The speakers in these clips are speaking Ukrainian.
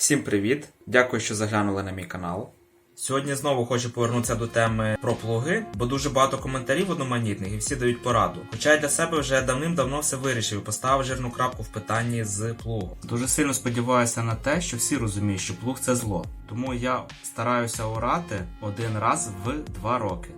Всім привіт! Дякую, що заглянули на мій канал. Сьогодні знову хочу повернутися до теми про плуги, бо дуже багато коментарів одноманітних і всі дають пораду. Хоча я для себе вже давним-давно все вирішив і поставив жирну крапку в питанні з плугом. Дуже сильно сподіваюся на те, що всі розуміють, що плуг це зло. Тому я стараюся орати один раз в два роки.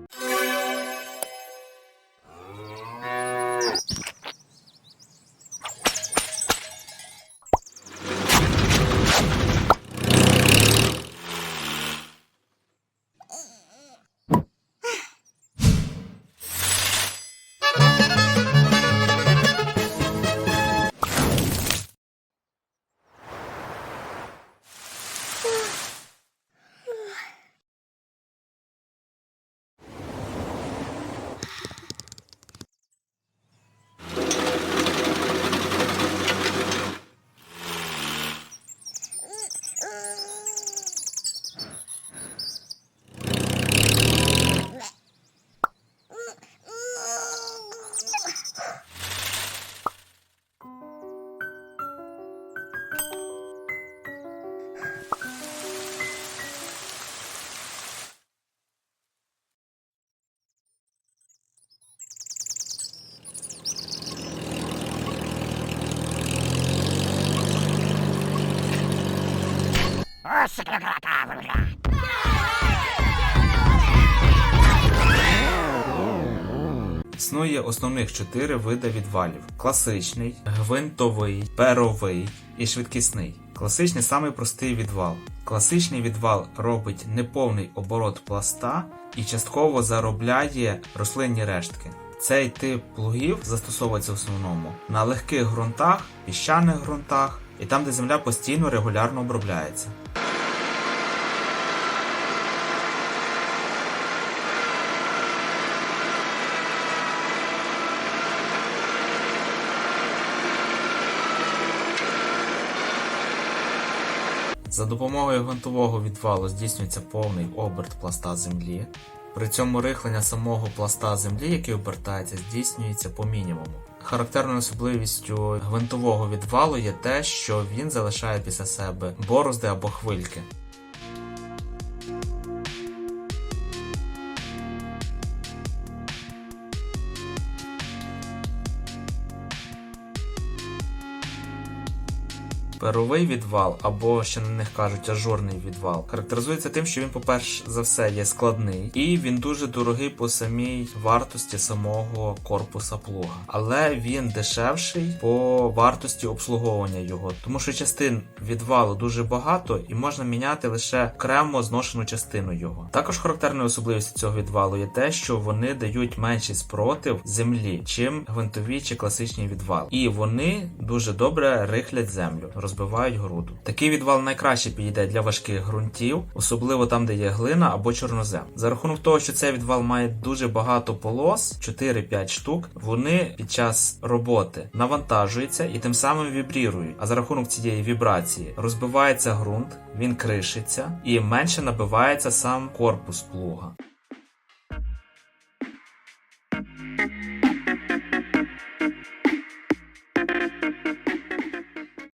Існує основних чотири види відвалів: класичний, гвинтовий, перовий і швидкісний. Класичний самий простий відвал. Класичний відвал робить неповний оборот пласта і частково заробляє рослинні рештки. Цей тип плугів застосовується в основному на легких ґрунтах, піщаних ґрунтах і там, де земля постійно регулярно обробляється. За допомогою гвинтового відвалу здійснюється повний оберт пласта землі. При цьому рихлення самого пласта землі, який обертається, здійснюється по мінімуму. Характерною особливістю гвинтового відвалу є те, що він залишає після себе борозди або хвильки. Перовий відвал, або ще на них кажуть ажурний відвал, характеризується тим, що він, по-перше за все, є складний, і він дуже дорогий по самій вартості самого корпуса плуга. Але він дешевший по вартості обслуговування його, тому що частин відвалу дуже багато і можна міняти лише окремо зношену частину його. Також характерною особливістю цього відвалу є те, що вони дають менший спротив землі, чим гвинтові чи класичні відвали. І вони дуже добре рихлять землю, розбивають груду. Такий відвал найкраще підійде для важких ґрунтів, особливо там, де є глина або чорнозем. За рахунок того, що цей відвал має дуже багато полос, 4-5 штук, вони під час роботи навантажуються і тим самим вібрірують. А за рахунок цієї вібрації розбивається ґрунт, він кришиться і менше набивається сам корпус плуга.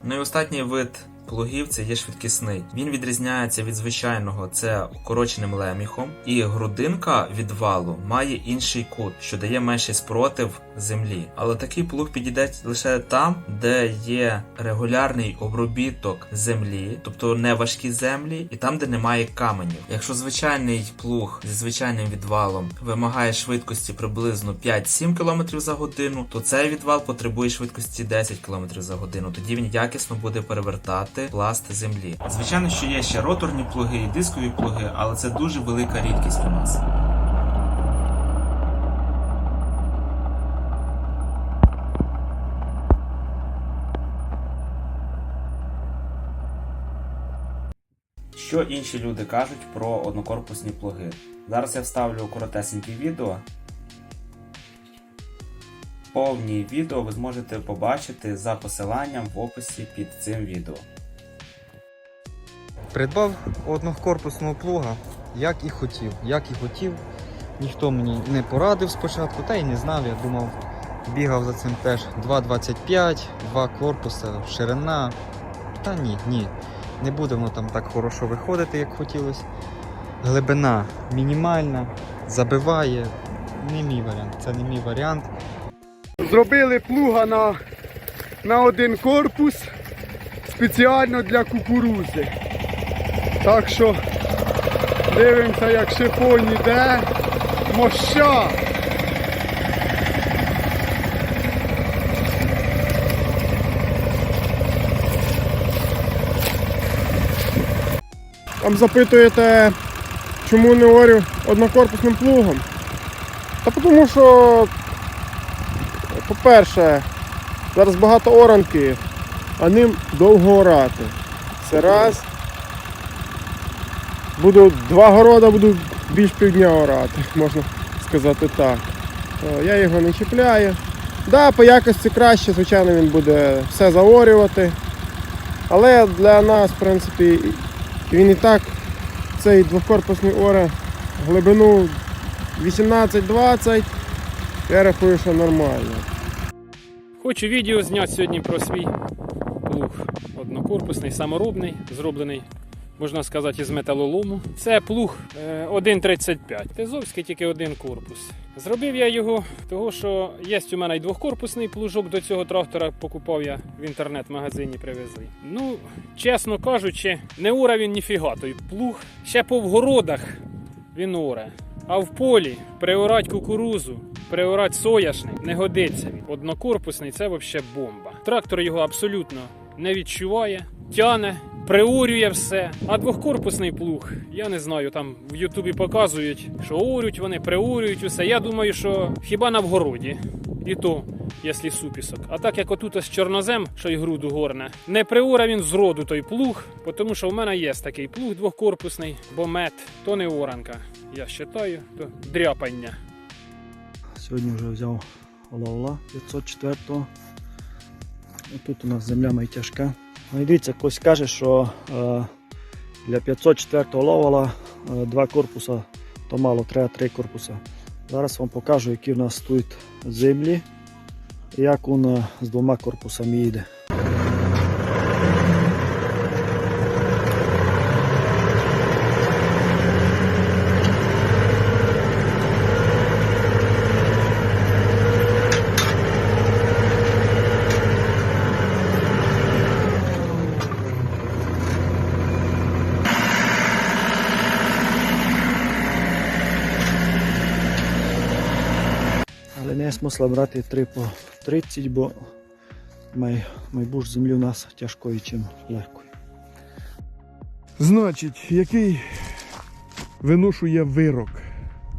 Ну і останній вид плугів це є швидкісний. Він відрізняється від звичайного це укороченим леміхом, і грудинка відвалу має інший кут, що дає менший спротив землі. Але такий плуг підійде лише там, де є регулярний обробіток землі, тобто не важкі землі, і там, де немає каменів. Якщо звичайний плуг зі звичайним відвалом вимагає швидкості приблизно 5-7 км за годину, то цей відвал потребує швидкості 10 км за годину. Тоді він якісно буде перевертати пласт землі. Звичайно, що є ще роторні плуги і дискові плуги, але це дуже велика рідкість у нас. Що інші люди кажуть про однокорпусні плуги? Зараз я вставлю коротесеньке відео. Повні відео ви зможете побачити за посиланням в описі під цим відео. Придбав однокорпусного плуга, як і хотів. Як і хотів. Ніхто мені не порадив спочатку, та й не знав. Я думав, бігав за цим теж 2,25, два корпуси, ширина. Та ні, ні. Не буде воно там так хорошо виходити, як хотілося. Глибина мінімальна, забиває. Не мій варіант. Це не мій варіант. Зробили плуга на, на один корпус спеціально для кукурузи. Так що дивимося, як шифон іде. Моща! Там запитуєте, чому не орю однокорпусним плугом? Та тому що по-перше, зараз багато оранки, а ним довго орати. Це раз. Буду два города, буду більш півдня орати, можна сказати так. То я його не чіпляю. Да, по якості краще, звичайно, він буде все заорювати. Але для нас, в принципі, він і так цей двокорпусний оре глибину 18-20. Я рахую, що нормально. Хочу відео зняти сьогодні про свій плуг однокорпусний, саморобний, зроблений, можна сказати, із металолому. Це плуг е, 1.35. Тезовський тільки один корпус. Зробив я його, того що є у мене й двохкорпусний плужок до цього трактора, покупав я в інтернет-магазині, привезли. Ну, чесно кажучи, не ура він ніфіга той плуг. Ще по вгородах він оре. А в полі приорать кукурузу, приорать сояшник не годиться він. Однокорпусний це взагалі бомба. Трактор його абсолютно не відчуває, тяне, приорює все. А двохкорпусний плуг, я не знаю, там в Ютубі показують, що орють вони, приорюють усе. Я думаю, що хіба на вгороді. І то, якщо супісок. А так як отут ось чорнозем, що й груду горне, не приора він з роду той плуг, тому що в мене є такий плуг двохкорпусний, бо мед, то не оранка. Я вважаю, то дряпання. Сьогодні вже взяв Олаула 504-го. Тут у нас земля майтяжка. Ну і дивіться, хтось каже, що е, для 504-го ловала е, два корпуса, то мало, треба три корпуса. Зараз вам покажу, які в нас тут землі як він е, з двома корпусами їде. Але не смисла брати 3 по 30, бо май, землі у нас тяжкою, чим легкою. Значить, який виношує вирок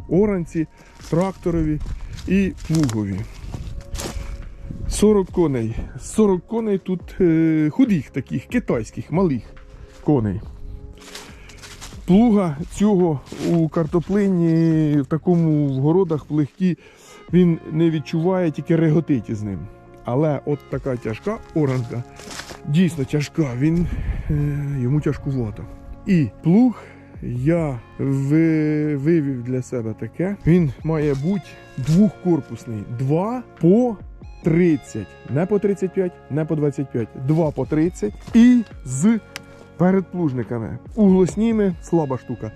оранці, тракторові і плугові. 40 коней. 40 коней тут е, худих таких, китайських, малих коней. Плуга цього у картоплині, в такому в городах в легкі, він не відчуває, тільки реготить із ним. Але от така тяжка оранка, дійсно тяжка, він е, йому тяжкувато. І плуг я ви- вивів для себе таке. Він має бути двохкорпусний. Два по 30. Не по 35, не по 25. Два по 30. І з передплужниками. Углосніми слаба штука.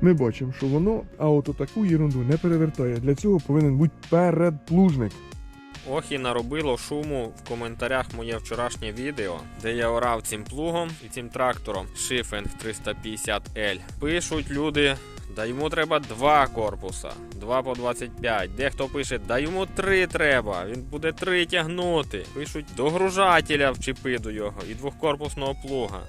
Ми бачимо, що воно, а от таку ерунду не перевертає. Для цього повинен бути передплужник. Ох і наробило шуму в коментарях моє вчорашнє відео, де я орав цим плугом і цим трактором Шифенг 350L. Пишуть люди, да йому треба два корпуса, 2 по 25. Дехто пише, да йому три треба, він буде три тягнути. Пишуть догружателя вчепи до його і двохкорпусного плуга.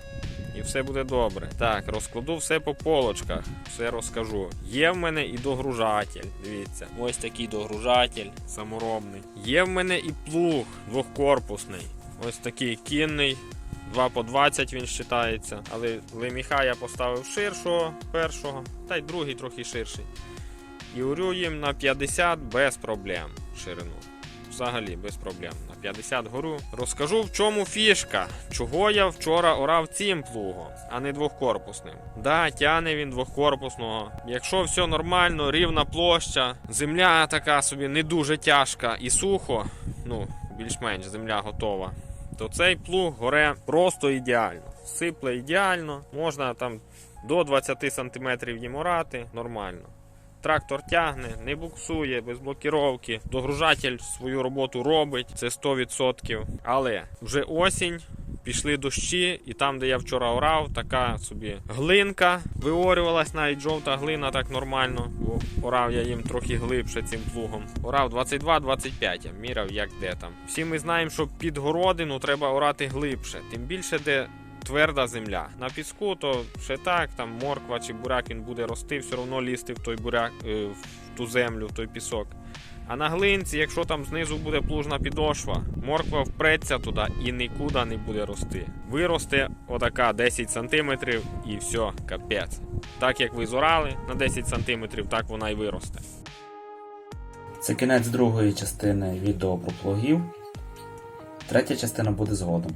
І все буде добре. Так, розкладу все по полочках, все розкажу. Є в мене і догружатель. Дивіться, ось такий догружатель саморобний. Є в мене і плуг двохкорпусний. Ось такий кінний. 2 по 20 він вважається. Але леміха я поставив ширшого першого, та й другий трохи ширший. І урю їм на 50 без проблем ширину. Взагалі без проблем. На 50 гору. Розкажу в чому фішка. Чого я вчора орав цим плугом, а не двохкорпусним. Да, тяне він двохкорпусного. Якщо все нормально, рівна площа, земля така собі не дуже тяжка і сухо, ну, більш-менш земля готова, то цей плуг горе просто ідеально. сипле ідеально, можна там до 20 см їм орати, нормально. Трактор тягне, не буксує, без блокіровки. Догружатель свою роботу робить, це 100%. Але вже осінь, пішли дощі, і там, де я вчора орав, така собі глинка виорювалась, навіть жовта глина так нормально. Бо орав я їм трохи глибше цим плугом. Орав 22-25, я міряв як де там. Всі ми знаємо, що під городину треба орати глибше, тим більше де. Тверда земля. На піску то ще так, там морква чи буряк він буде рости, все одно лізти в той буряк, е, в ту землю, в той пісок. А на глинці, якщо там знизу буде плужна підошва, морква впреться туди і нікуди не буде рости. Виросте отака 10 см і все, капець. Так як ви зорали на 10 см, так вона і виросте. Це кінець другої частини відео про плугів. Третя частина буде згодом.